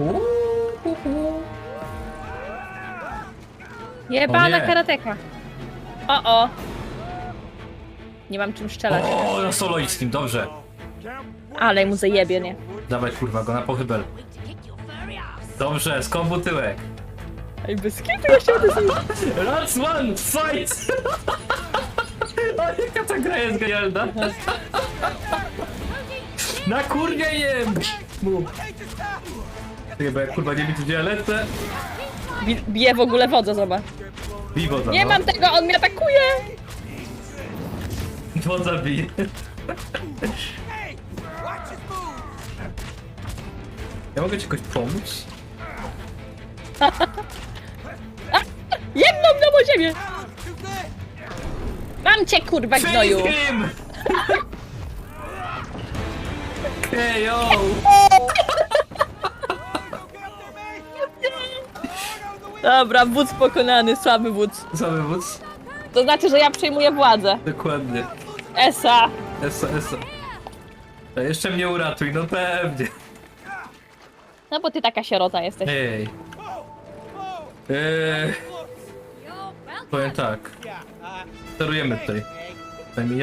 O Jebana nie. karateka. O, o. Nie mam czym strzelać. O, na solo idź z nim, dobrze. Ale mu zajebie, nie? Dawaj kurwa go na pochybel. Dobrze, skombu tyłek. Ej, bez kitu ja się Last one, fight! O, jaka ta gra jest genialna. Na kurwie jem! Mu. Czekaj, bo ja kurwa nie widzę gdzie ja lecę. Bi- Bije w ogóle wodza, zobacz. Bij wodza, Nie no. mam tego, on mnie atakuje! Wodza bij. Ja mogę ci jakoś pomóc? Jedną do ziemię! Mam cię, kurwa, gnoju! Him! Dobra, wódz pokonany, słaby wódz. Cały wódz? To znaczy, że ja przejmuję władzę. Dokładnie. Esa! Esa, esa. A jeszcze mnie uratuj, no pewnie. No bo ty taka sierota jesteś. Ej. Eee, powiem tak. Sterujemy tutaj. Przynajmniej